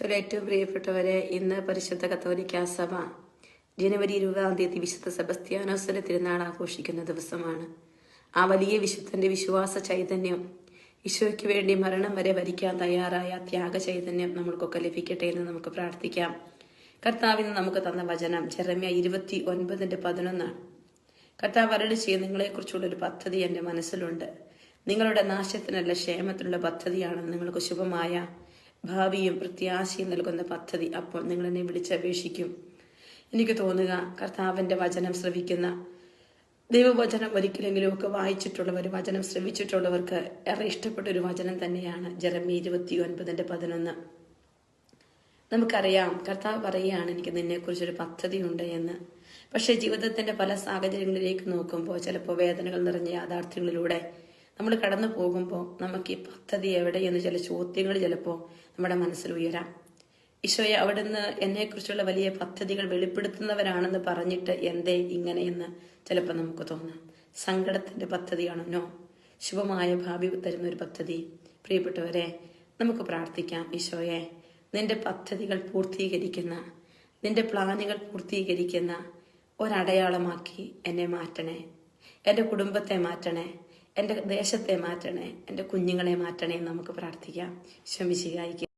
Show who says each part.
Speaker 1: ഈശോയുടെ ഏറ്റവും പ്രിയപ്പെട്ടവരെ ഇന്ന് പരിശുദ്ധ കത്തോലിക്ക സഭ ജനുവരി ഇരുപതാം തീയതി വിശുദ്ധ സെബസ്ത്യാനോസ്വര തിരുനാൾ ആഘോഷിക്കുന്ന ദിവസമാണ്. ആ വലിയ വിശുദ്ധന്റെ വിശ്വാസ ചൈതന്യം ഈശോയ്ക്ക് വേണ്ടി മരണം വരെ വരിക്കാൻ തയ്യാറായ ത്യാഗ ചൈതന്യം നമ്മൾക്കൊക്കെ ലഭിക്കട്ടെ എന്ന് നമുക്ക് പ്രാർത്ഥിക്കാം. കർത്താവിന് നമുക്ക് തന്ന വചനം ചെറമ്യ ഇരുപത്തി ഒൻപതിന്റെ പതിനൊന്നാണ്. കർത്താവ് അരട് ചെയ്ത് നിങ്ങളെക്കുറിച്ചുള്ള ഒരു പദ്ധതി എന്റെ മനസ്സിലുണ്ട്. നിങ്ങളുടെ നാശത്തിനല്ല ക്ഷേമത്തിനുള്ള പദ്ധതിയാണ് നിങ്ങൾക്ക് ശുഭമായ ഭാവിയും പ്രത്യാശയും നൽകുന്ന പദ്ധതി അപ്പോൾ നിങ്ങൾ എന്നെ വിളിച്ചപേക്ഷിക്കും. എനിക്ക് തോന്നുക കർത്താവിന്റെ വചനം ശ്രവിക്കുന്ന ദൈവവചനം ഒരിക്കലെങ്കിലും ഒക്കെ വായിച്ചിട്ടുള്ളവർ വചനം ശ്രവിച്ചിട്ടുള്ളവർക്ക് ഏറെ ഇഷ്ടപ്പെട്ട ഒരു വചനം തന്നെയാണ് ജെറമി ഇരുപത്തി ഒൻപതിന്റെ പതിനൊന്ന്. നമുക്കറിയാം കർത്താവ് പറയുകയാണ് എനിക്ക് നിന്നെക്കുറിച്ചൊരു പദ്ധതിയുണ്ട് എന്ന്. പക്ഷേ ജീവിതത്തിന്റെ പല സാഹചര്യങ്ങളിലേക്ക് നോക്കുമ്പോൾ ചിലപ്പോൾ വേദനകൾ നിറഞ്ഞ യാഥാർത്ഥ്യങ്ങളിലൂടെ നമ്മൾ കടന്നു പോകുമ്പോൾ നമുക്ക് ഈ പദ്ധതി എവിടെയെന്ന് ചില ചോദ്യങ്ങൾ ചിലപ്പോൾ നമ്മുടെ മനസ്സിൽ ഉയരാം. ഈശോയെ അവിടുന്ന് എന്നെക്കുറിച്ചുള്ള വലിയ പദ്ധതികൾ വെളിപ്പെടുത്തുന്നവരാണെന്ന് പറഞ്ഞിട്ട് എന്തേ ഇങ്ങനെയെന്ന് ചിലപ്പോൾ നമുക്ക് തോന്നാം. സങ്കടത്തിന്റെ പദ്ധതിയാണോ? നോ. ശുഭമായ ഭാവി തരുന്ന ഒരു പദ്ധതി. പ്രിയപ്പെട്ടവരെ നമുക്ക് പ്രാർത്ഥിക്കാം. ഈശോയെ നിന്റെ പദ്ധതികൾ പൂർത്തീകരിക്കുന്ന നിന്റെ പ്ലാനുകൾ പൂർത്തീകരിക്കുന്ന ഒരടയാളമാക്കി എന്നെ മാറ്റണേ. എന്റെ കുടുംബത്തെ മാറ്റണേ. എന്റെ ദേശത്തെ മാറ്റണേ എന്റെ കുഞ്ഞുങ്ങളെ മാറ്റണേ എന്ന് നമുക്ക് പ്രാർത്ഥിക്കാം. ശമിശികായിക്ക്